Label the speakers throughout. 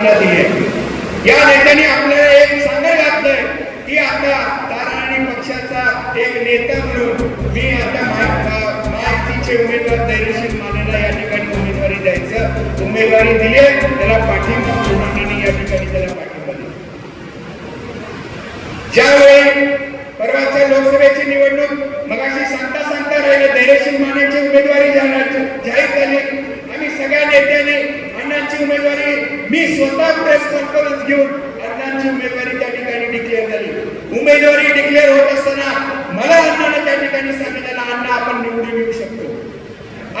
Speaker 1: या नेत्याने आपल्याला एक सांगायला घातलंय की आता तारा आणि पक्षाचा एक नेता म्हणून मी आता माहितीचे उमेदवार धैर्यशील मानेला या ठिकाणी उमेदवारी द्यायचं. उमेदवारी दिली त्याला पाठिंबा पूर्णाने या ठिकाणी त्याला पाठिंबा दिला. ज्यावेळी परवाच्या लोकसभेची निवडणूक मगाशी सांगता सांगता राहिले धैर्यशील मानेची उमेदवारी जाहीर झाली. आम्ही सगळ्या नेत्यांनी अण्णांची उमेदवारी मी स्वतः प्रेस कॉन्फरन्स घेऊन अण्णांची उमेदवारी त्या ठिकाणी डिक्लेअर झाली. उमेदवारी डिक्लेअर होत असताना मला अण्णाने त्या ठिकाणी सांगितलं अण्णा आपण निवडून येऊ शकतो.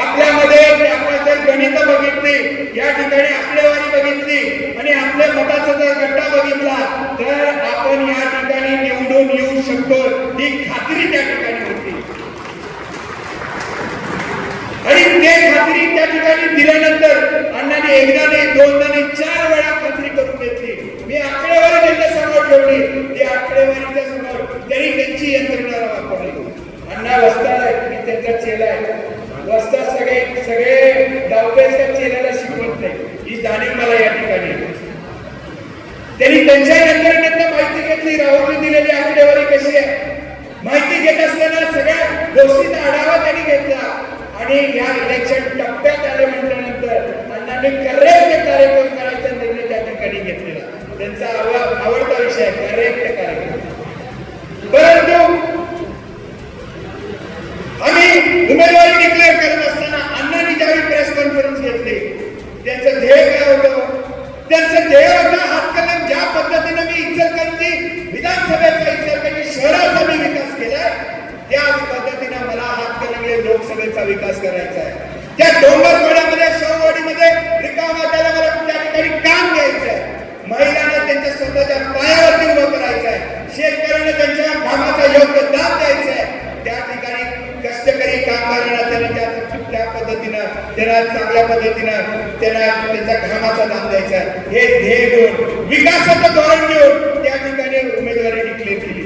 Speaker 1: आपल्यामध्ये आपण जर गणित बघितली या ठिकाणी आकडेवारी बघितली आणि आपल्या मताचा जर गट्टा बघितला तर आपण या ठिकाणी निवडून येऊ शकतो ही खात्री त्या ठिकाणी होती. आणि ते खात्री त्या ठिकाणी दिल्यानंतर अण्णाने एकदा नाही दोनदा नाही चार वेळा खात्री करून घेतली. मी आकडेवारी त्यांच्यासमोर ठेवली. ती आकडेवारीच्या समोर त्यांनी त्यांची यंत्रणा वापरली. अण्णा वस्ता मी त्यांचा चेला आहे. वस्ता सगळे सगळे डावपेच्या चेल्याला शिकवत नाही. ही जाणीव मला या ठिकाणी त्यांनी त्यांच्या यंत्रणेतनं माहिती घेतली. राहुलने दिलेली आकडेवारी कशी आहे? माहिती घेत असताना सगळ्या गोष्टीचा आढावा त्यांनी घेतला. आणि या इलेक्शन टप्प्यात आणि करेक्ट कार्यक्रम करायचा निर्णय त्या ठिकाणी घेतलेला. त्यांचा आवडता विषय आहे करेक्ट कार्यक्रम. परंतु आम्ही उमेदवारी डिक्लेअर करत असताना अण्णांनी ज्यावेळी प्रेस कॉन्फरन्स घेतली त्यांचं ध्येय काय होतं? त्यांचं ध्येय होतं हातकलम ज्या पद्धतीनं मी इचलकरंजी विधानसभेचा इचलकरंजी शहराचा मी विकास केला त्याच पद्धतीनं मला हातकलंगले लोकसभेचा विकास करायचा आहे. त्या डोंगर पद्धतीनं त्यांना चांगल्या पद्धतीनं त्यांना त्यांच्या घामाचा दाब द्यायचा. हे ध्येय घेऊन विकासाचं धोरण घेऊन त्या ठिकाणी उमेदवारी डिक्लेअर केली.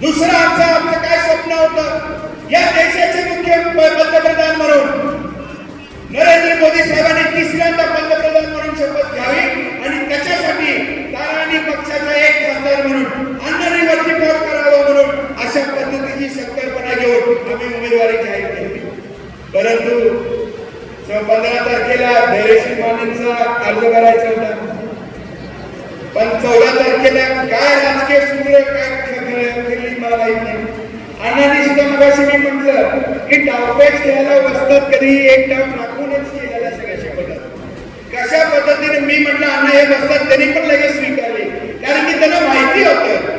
Speaker 1: दुसरं आमचं आमचं काय स्वप्न होतं? या देशाचे मुख्य पंतप्रधान म्हणून नरेंद्र मोदी साहेबांनी तिसऱ्यांदा पंतप्रधान म्हणून शपथ घ्यावी आणि त्याच्यासाठी ताराणी पक्षाचा एक खासदार म्हणून अण्णांनी वरती पोट करावं म्हणून अशा पद्धतीची संकल्पना घेऊन आम्ही उमेदवारी जाहीर केली. परंतु किंवा पंधरा तारखेला धैर्यशील मानेंचा अर्ज करायचा होता. पण चौदा तारखेला काय राजकीय सूत्र काय केली मला माहीत नाही. अण्णांनी सुद्धा मगाशी मी म्हटलं की डावपेच खेळायला बसतात कधी एक डाव राखूनच यायला सगळ्याच्या पद्धत कशा पद्धतीने मी म्हटलं अण्णा हे बसतात त्यांनी पण लगेच स्वीकारले. कारण की त्यांना माहिती होतं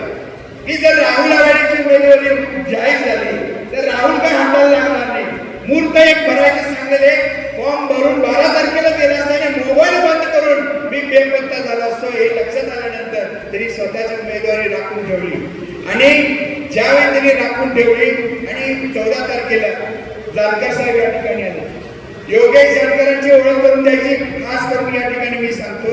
Speaker 1: की जर राहुल आघाडीची उमेदवारी जाहीर झाली तर राहुल काय हाताला लागणार नाही मूर्त एक भरायचे सांगलेले फॉर्म भरून बारा तारखेला दिला असताना मोबाईल बंद करून मी बेपत्ता झाला असतो हे लक्षात आल्यानंतर त्यांनी स्वतःची उमेदवारी राखून ठेवली. आणि ज्यावेळी त्यांनी राखून ठेवली आणि चौदा तारखेला जानकर साहेब या ठिकाणी आले. योगेश जानकरांची ओळख करून द्यायची खास करून या ठिकाणी मी सांगतो.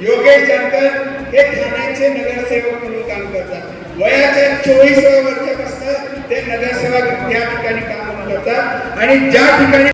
Speaker 1: योगेश जानकर हे ठाण्याचे नगरसेवक म्हणून काम करतात. वयाच्या चोवीस वर्षापासून ते नगरसेवक या ठिकाणी काम करतात. आणि ज्या ठिकाणी